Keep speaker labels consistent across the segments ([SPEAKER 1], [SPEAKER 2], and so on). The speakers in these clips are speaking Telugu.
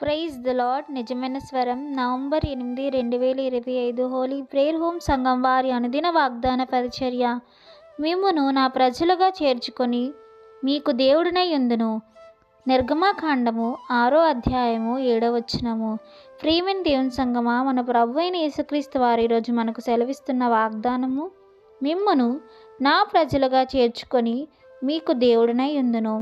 [SPEAKER 1] ప్రైజ్ ద లాడ్ నిజమైన స్వరం. నవంబర్ ఎనిమిది రెండు వేల ఇరవై ఐదు. హోలీ ప్రేయర్ హోమ్ సంఘం వారి అనుదిన వాగ్దాన పరిచర్య. మిమ్మును నా ప్రజలుగా చేర్చుకొని మీకు దేవుడినై ఉందును. నిర్గమాకాండము ఆరో అధ్యాయము ఏడవచనము ప్రియమైన దేవుని సంగమా మన ప్రభు అయిన యేసుక్రీస్తు వారు ఈరోజు మనకు సెలవిస్తున్న వాగ్దానము మిమ్మును నా ప్రజలుగా చేర్చుకొని మీకు దేవుడినై ఉందును.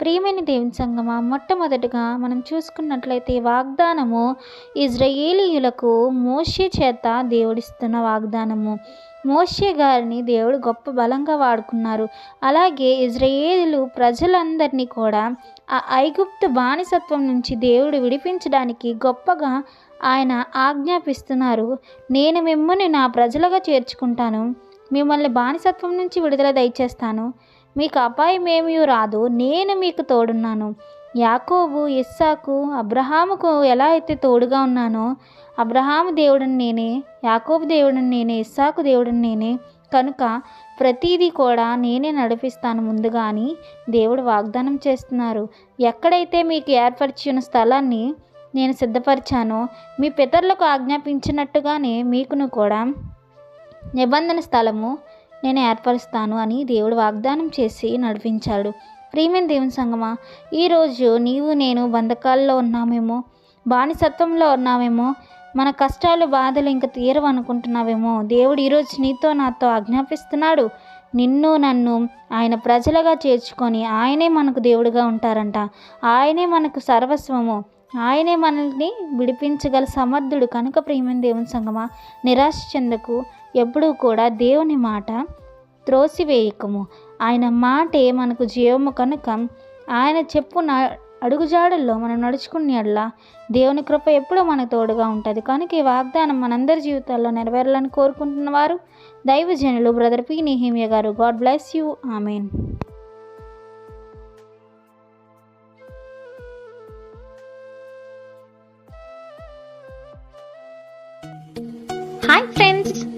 [SPEAKER 1] ప్రియమైన దేవుని సంగమ మొట్టమొదటిగా మనం చూసుకున్నట్లయితే వాగ్దానము ఇజ్రాయేలీయులకు మోషే చేత దేవుడిస్తున్న వాగ్దానము. మోషే గారిని దేవుడు గొప్ప బలంగా వాడుకున్నారు. అలాగే ఇజ్రాయేలు ప్రజలందరినీ కూడా ఆ ఐగుప్తు బానిసత్వం నుంచి దేవుడు విడిపించడానికి గొప్పగా ఆయన ఆజ్ఞాపిస్తున్నారు. నేను మిమ్మల్ని నా ప్రజలుగా చేర్చుకుంటాను. మిమ్మల్ని బానిసత్వం నుంచి విడుదల దయచేస్తాను. మీకు అపాయం ఏమీ రాదు నేను మీకు తోడున్నాను. యాకోబు ఇస్సాకు అబ్రహాముకు ఎలా అయితే తోడుగా ఉన్నానో అబ్రహాము దేవుడిని నేనే యాకోబు దేవుడిని నేనే ఇస్సాకు దేవుడిని నేనే కనుక ప్రతీదీ కూడా నేనే నడిపిస్తాను ముందుగా అని దేవుడు వాగ్దానం చేస్తున్నారు. ఎక్కడైతే మీకు ఏర్పరిచిన స్థలాన్ని నేను సిద్ధపరిచానో మీ పితరులకు ఆజ్ఞాపించినట్టుగానే మీకును కూడా నిబంధన స్థలము నేను ఏర్పరుస్తాను అని దేవుడు వాగ్దానం చేసి నడిపించాడు. ప్రియమైన దేవుని సంగమా ఈరోజు నీవు నేను బంధకాల్లో ఉన్నామేమో బానిసత్వంలో ఉన్నామేమో మన కష్టాలు బాధలు ఇంకా తీరవు అనుకుంటున్నావేమో దేవుడు ఈరోజు నీతో నాతో ఆజ్ఞాపిస్తున్నాడు. నిన్ను నన్ను ఆయన ప్రజలుగా చేర్చుకొని ఆయనే మనకు దేవుడిగా ఉంటారంట. ఆయనే మనకు సర్వస్వము. ఆయనే మనల్ని విడిపించగల సమర్థుడు. కనుక ప్రియమైన దేవుని సంగమా నిరాశ చెందకు ఎప్పుడూ కూడా దేవుని మాట త్రోసివేయకము. ఆయన మాటే మనకు జీవము కనుక ఆయన చెప్పు అడుగుజాడల్లో మనం నడుచుకునే అట్లా దేవుని కృప ఎప్పుడూ మనకు తోడుగా ఉంటుంది. కనుక ఈ వాగ్దానం మనందరి జీవితాల్లో నెరవేరాలని కోరుకుంటున్న వారు దైవజనులు బ్రదర్ పి. నిహిమియ గారు. God bless you. Amen.
[SPEAKER 2] Hi friends.